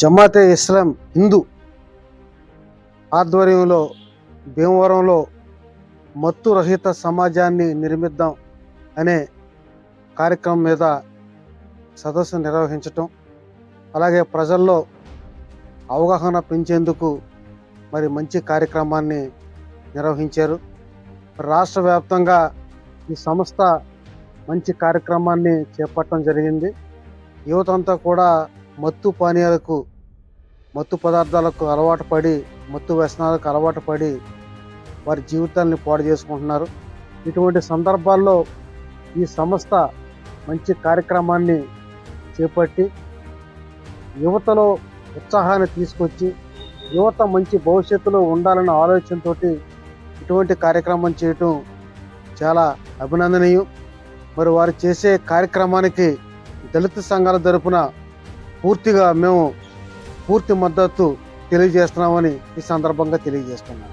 జమాతే ఇస్లాం హిందూ ఆధ్వర్యంలో భీమవరంలో మత్తు రహిత సమాజాన్ని నిర్మిద్దాం అనే కార్యక్రమం మీద సదస్సు నిర్వహించటం అలాగే ప్రజల్లో అవగాహన పెంచేందుకు మరి మంచి కార్యక్రమాన్ని నిర్వహించారు. రాష్ట్ర వ్యాప్తంగా ఈ సంస్థ మంచి కార్యక్రమాన్ని చేపట్టడం జరిగింది. యువత అంతా కూడా మత్తు పానీయాలకు మత్తు పదార్థాలకు అలవాటు పడి మత్తు వ్యసనాలకు అలవాటు పడి వారి జీవితాల్ని పాడు చేసుకుంటున్నారు. ఇటువంటి సందర్భాల్లో ఈ సంస్థ మంచి కార్యక్రమాన్ని చేపట్టి యువతలో ఉత్సాహాన్ని తీసుకొచ్చి యువత మంచి భవిష్యత్తులో ఉండాలన్న ఆలోచనతో ఇటువంటి కార్యక్రమం చేయటం చాలా అభినందనీయం. మరి వారు చేసే కార్యక్రమానికి దళిత సంఘాల తరపున పూర్తిగా మేము పూర్తి మద్దతు తెలియజేస్తున్నామని ఈ సందర్భంగా తెలియజేస్తున్నాం